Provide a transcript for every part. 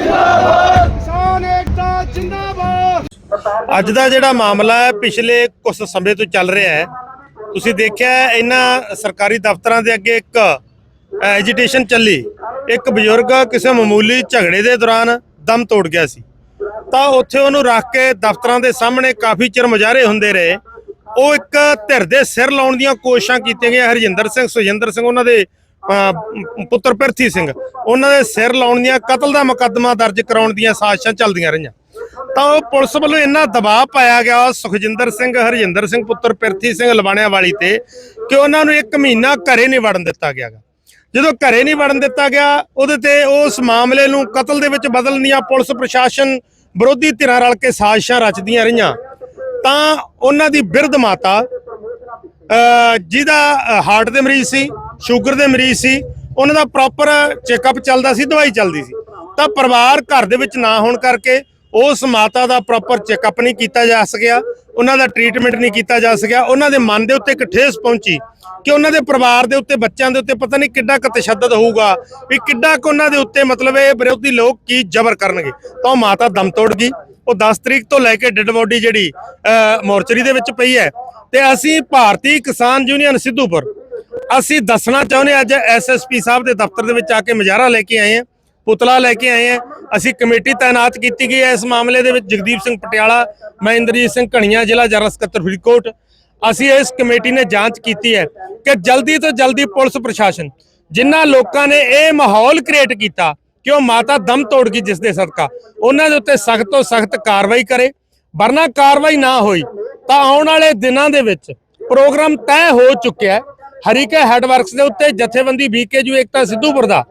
ਕਿਸਾਨ ਏਕਤਾ ਜਿੰਦਾਬਾਦ। ਅੱਜ ਦਾ ਜਿਹੜਾ ਮਾਮਲਾ ਹੈ, ਪਿਛਲੇ ਕੁਝ ਸਮੇਂ ਤੋਂ ਚੱਲ ਰਿਹਾ ਹੈ। ਤੁਸੀਂ ਦੇਖਿਆ ਇਹਨਾਂ ਸਰਕਾਰੀ ਦਫ਼ਤਰਾਂ ਦੇ ਅੱਗੇ ਇੱਕ ਐਜੀਟੇਸ਼ਨ ਚੱਲੀ। ਇੱਕ ਬਜ਼ੁਰਗ ਕਿਸੇ ਮਾਮੂਲੀ ਝਗੜੇ ਦੇ ਦੌਰਾਨ ਦਮ ਤੋੜ ਗਿਆ ਸੀ। ਤਾਂ ਉੱਥੇ ਉਹਨੂੰ ਰੱਖ ਕੇ ਦਫ਼ਤਰਾਂ ਦੇ ਸਾਹਮਣੇ ਕਾਫੀ ਚਿਰ ਮੁਜ਼ਾਹਰੇ ਹੁੰਦੇ ਰਹੇ। ਉਹ ਇੱਕ ਧਿਰ ਦੇ ਸਿਰ ਲਾਉਣ ਦੀਆਂ ਕੋਸ਼ਿਸ਼ਾਂ ਕੀਤੀਆਂ ਗਈਆਂ। ਹਰਜਿੰਦਰ ਸਿੰਘ, ਸੁਜਿੰਦਰ ਸਿੰਘ, ਉਹਨਾਂ ਦੇ ਪੁੱਤਰ ਪਿਰਥੀ ਸਿੰਘ, ਉਹਨਾਂ ਦੇ ਸਿਰ ਲਾਉਣ ਦੀਆਂ ਕਤਲ ਦਾ ਮੁਕੱਦਮਾ ਦਰਜ ਕਰਾਉਣ ਦੀਆਂ ਸਾਜ਼ਿਸ਼ਾਂ ਚੱਲਦੀਆਂ ਰਹੀਆਂ ਤਾਂ ਉਹ ਪੁਲਿਸ ਵੱਲੋਂ ਇੰਨਾ ਦਬਾਅ ਪਾਇਆ ਗਿਆ ਸੁਖਜਿੰਦਰ ਸਿੰਘ, ਹਰਜਿੰਦਰ ਸਿੰਘ, ਪੁੱਤਰ ਪਿਰਥੀ ਸਿੰਘ ਲਵਾਣਿਆਂ ਵਾਲੀ ਤੇ ਕਿ ਉਹਨਾਂ ਨੂੰ ਇੱਕ ਮਹੀਨਾ ਘਰੇ ਨਹੀਂ ਵੜਨ ਦਿੱਤਾ ਗਿਆ ਗਾ। ਜਦੋਂ ਘਰੇ ਨਹੀਂ ਵੜਨ ਦਿੱਤਾ ਗਿਆ, ਉਹਦੇ ਤੇ ਉਸ ਮਾਮਲੇ ਨੂੰ ਕਤਲ ਦੇ ਵਿੱਚ ਬਦਲਣ ਦੀਆਂ ਪੁਲਿਸ ਪ੍ਰਸ਼ਾਸਨ ਵਿਰੋਧੀ ਧਿਰਾਂ ਰਲ ਕੇ ਸਾਜ਼ਿਸ਼ਾਂ ਰਚਦੀਆਂ ਰਹੀਆਂ ਤਾਂ ਉਹਨਾਂ ਦੀ ਬਿਰਧ ਮਾਤਾ ਜਿਹਦਾ ਹਾਰਟ ਦੇ ਮਰੀਜ਼ ਸੀ ਸ਼ੂਗਰ ਦੇ ਮਰੀਜ਼ ਸੀ, ਉਹਨਾਂ ਦਾ ਪ੍ਰੋਪਰ ਚੈੱਕਅਪ ਚੱਲਦਾ ਸੀ, ਦਵਾਈ ਚੱਲਦੀ ਸੀ। ਤਾਂ ਪਰਿਵਾਰ ਘਰ ਦੇ ਵਿੱਚ ਨਾ ਹੋਣ ਕਰਕੇ ਉਸ ਮਾਤਾ ਦਾ ਪ੍ਰੋਪਰ ਚੈੱਕਅਪ ਨਹੀਂ ਕੀਤਾ ਜਾ ਸਕਿਆ, ਉਹਨਾਂ ਦਾ ਟ੍ਰੀਟਮੈਂਟ ਨਹੀਂ ਕੀਤਾ ਜਾ ਸਕਿਆ। ਉਹਨਾਂ ਦੇ ਮਨ ਦੇ ਉੱਤੇ ਇੱਕ ਠੇਸ ਪਹੁੰਚੀ ਕਿ ਉਹਨਾਂ ਦੇ ਪਰਿਵਾਰ ਦੇ ਉੱਤੇ, ਬੱਚਿਆਂ ਦੇ ਉੱਤੇ ਪਤਾ ਨਹੀਂ ਕਿੱਡਾ ਕੁ ਤਸ਼ੱਦਦ ਹੋਊਗਾ, ਵੀ ਕਿੱਡਾ ਕੁ ਉਹਨਾਂ ਦੇ ਉੱਤੇ ਮਤਲਬ ਇਹ ਵਿਰੋਧੀ ਲੋਕ ਕੀ ਜ਼ਬਰ ਕਰਨਗੇ। ਤਾਂ ਉਹ ਮਾਤਾ ਦਮ ਤੋੜ ਗਈ। ਉਹ 10 ਤਰੀਕ ਤੋਂ ਲੈ ਕੇ ਡੈੱਡ ਬੋਡੀ ਜਿਹੜੀ ਮੋਰਚਰੀ ਦੇ ਵਿੱਚ ਪਈ ਹੈ। ਤੇ ਅਸੀਂ ਭਾਰਤੀ ਕਿਸਾਨ ਯੂਨੀਅਨ ਸਿੱਧੂਪੁਰ ਅਸੀਂ ਦੱਸਣਾ ਚਾਹੁੰਦੇ ਹਾਂ, ਅੱਜ ਐਸਐਸਪੀ ਸਾਹਿਬ ਦੇ ਦਫ਼ਤਰ ਦੇ ਵਿੱਚ ਆ ਕੇ ਮੁਜ਼ਾਹਰਾ ਲੈ ਕੇ ਆਏ ਹਾਂ, ਪੁਤਲਾ ਲੈ ਕੇ ਆਏ ਹਾਂ। ਅਸੀਂ ਕਮੇਟੀ ਤਾਇਨਾਤ ਕੀਤੀ ਗਈ ਹੈ ਇਸ ਮਾਮਲੇ ਦੇ ਵਿੱਚ, ਜਗਦੀਪ ਸਿੰਘ ਪਟਿਆਲਾ, ਮੈਂ ਇੰਦਰਜੀਤ ਸਿੰਘ ਘਣੀਆਂ, ਜ਼ਿਲ੍ਹਾ ਜਨਰਲ ਸਕੱਤਰ ਫਰੀਦਕੋਟ। ਅਸੀਂ ਇਸ ਕਮੇਟੀ ਨੇ ਜਾਂਚ ਕੀਤੀ ਹੈ ਕਿ ਜਲਦੀ ਤੋਂ ਜਲਦੀ ਪੁਲਿਸ ਪ੍ਰਸ਼ਾਸਨ, ਜਿਨ੍ਹਾਂ ਲੋਕਾਂ ਨੇ ਇਹ ਮਾਹੌਲ ਕ੍ਰੀਏਟ ਕੀਤਾ ਕਿ ਉਹ ਮਾਤਾ ਦਮ ਤੋੜ ਗਈ ਜਿਸ ਦੇ ਸਦਕਾ, ਉਹਨਾਂ ਦੇ ਉੱਤੇ ਸਖਤ ਤੋਂ ਸਖਤ ਕਾਰਵਾਈ ਕਰੇ। ਵਰਨਾ ਕਾਰਵਾਈ ਨਾ ਹੋਈ, ਤਾਂ ਆਉਣ ਵਾਲੇ ਦਿਨਾਂ ਦੇ ਵਿੱਚ ਪ੍ਰੋਗਰਾਮ ਤੈਅ ਹੋ ਚੁੱਕਿਆ ਹਰੀਕੇ ਹੈਡਵਰਕਸ ਦੇ ਉੱਤੇ ਜਥੇਬੰਦੀ ਬੀਕੇਯੂ ਏਕਤਾ ਸਿੱਧੂਪੁਰ ਦਾ।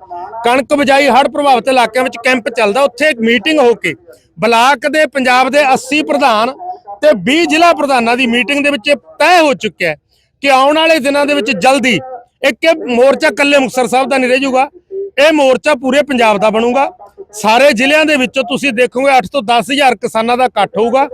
ਕਣਕ ਬਜਾਈ ਹੜ੍ਹ ਪ੍ਰਭਾਵਿਤ ਇਲਾਕਿਆਂ ਵਿੱਚ ਕੈਂਪ ਚੱਲਦਾ। ਉੱਥੇ ਇੱਕ ਮੀਟਿੰਗ ਹੋ ਕੇ ਬਲਾਕ ਦੇ, ਪੰਜਾਬ ਦੇ 80 ਪ੍ਰਧਾਨ ਤੇ 20 ਜ਼ਿਲ੍ਹਾ ਪ੍ਰਧਾਨਾਂ ਦੀ ਮੀਟਿੰਗ ਦੇ ਵਿੱਚ ਤੈਅ ਹੋ ਚੁੱਕਿਆ ਹੈ ਕਿ ਆਉਣ ਵਾਲੇ ਦਿਨਾਂ ਦੇ ਵਿੱਚ ਜਲਦੀ ਇੱਕ ਮੋਰਚਾ ਕੱਲੇ ਮੁਕਤਸਰ ਸਾਹਿਬ ਦਾ ਨਹੀਂ ਰਹਿ ਜਾਊਗਾ। ਇਹ ਮੋਰਚਾ ਪੂਰੇ ਪੰਜਾਬ ਦਾ ਬਣੂਗਾ। ਸਾਰੇ ਜ਼ਿਲ੍ਹਿਆਂ ਦੇ ਵਿੱਚੋਂ ਤੁਸੀਂ ਦੇਖੋਗੇ 8 ਤੋਂ 10000 ਕਿਸਾਨਾਂ ਦਾ ਇਕੱਠ ਹੋਊਗਾ।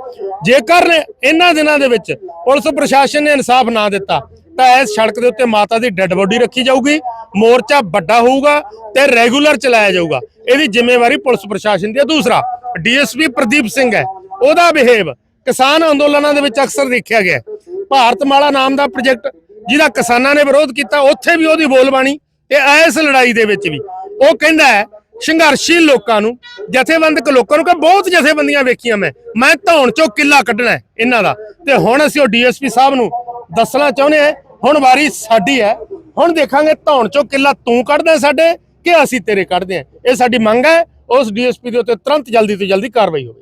ਜੇਕਰ ਇਹਨਾਂ ਦਿਨਾਂ ਦੇ ਵਿੱਚ ਪੁਲਿਸ ਪ੍ਰਸ਼ਾਸਨ ਨੇ ਇਨਸਾਫ ਨਾ ਦਿੱਤਾ ਤਾਂ ਇਸ ਸੜਕ ਦੇ ਉੱਤੇ ਮਾਤਾ ਦੀ ਡੈੱਡ ਬੋਡੀ ਰੱਖੀ ਜਾਊਗੀ, ਮੋਰਚਾ ਵੱਡਾ ਹੋਊਗਾ ਤੇ ਰੈਗੂਲਰ ਚਲਾਇਆ ਜਾਊਗਾ। ਇਹਦੀ ਜ਼ਿੰਮੇਵਾਰੀ ਪੁਲਿਸ ਪ੍ਰਸ਼ਾਸਨ ਦੀ ਹੈ। ਦੂਸਰਾ, ਡੀਐਸਪੀ ਪ੍ਰਦੀਪ ਸਿੰਘ ਹੈ। ਉਹਦਾ ਬਿਹੇਵ, ਕਿਸਾਨ ਅੰਦੋਲਨਾਂ ਦੇ ਵਿੱਚ ਅਕਸਰ ਦੇਖਿਆ ਗਿਆ ਹੈ। ਭਾਰਤਮਾਲਾ ਨਾਮ ਦਾ ਪ੍ਰੋਜੈਕਟ ਜਿਹਦਾ ਕਿਸਾਨਾਂ ਨੇ ਵਿਰੋਧ ਕੀਤਾ, ਉੱਥੇ ਵੀ ਉਹਦੀ ਬੋਲਬਾਣੀ ਤੇ ਇਸ ਲੜਾਈ ਦੇ ਵਿੱਚ ਵੀ। ਉਹ ਕਹਿੰਦਾ ਹੈ ਸੰਘਰਸ਼ੀ ਲੋਕਾਂ ਨੂੰ, ਜਥੇਬੰਦਕ ਲੋਕਾਂ ਨੂੰ ਕਿ ਬਹੁਤ ਜਥੇਬੰਦੀਆਂ ਵੇਖੀਆਂ ਮੈਂ। ਮੈਂ ਧੌਣ ਚੋਂ ਕਿੱਲਾ ਕੱਢਣਾ ਇਹਨਾਂ ਦਾ। ਤੇ ਹੁਣ ਅਸੀਂ ਉਹ ਡੀਐਸਪੀ ਸਾਹਿਬ ਨੂੰ ਦੱਸਣਾ ਚਾਹੁੰਦੇ ਹਾਂ ਹੁਣ ਵਾਰੀ ਸਾਡੀ ਹੈ। ਹੁਣ ਦੇਖਾਂਗੇ ਧੌਣ ਚੋਂ ਕਿੱਲਾ ਤੂੰ ਕੱਢਦਾ ਸਾਡੇ ਕਿ ਅਸੀਂ ਤੇਰੇ ਕੱਢਦੇ ਹਾਂ। ਇਹ ਸਾਡੀ ਮੰਗ ਹੈ, ਉਸ ਡੀਐਸਪੀ ਦੇ ਉੱਤੇ ਤੁਰੰਤ ਜਲਦੀ ਤੋਂ ਜਲਦੀ ਕਾਰਵਾਈ ਹੋਵੇ।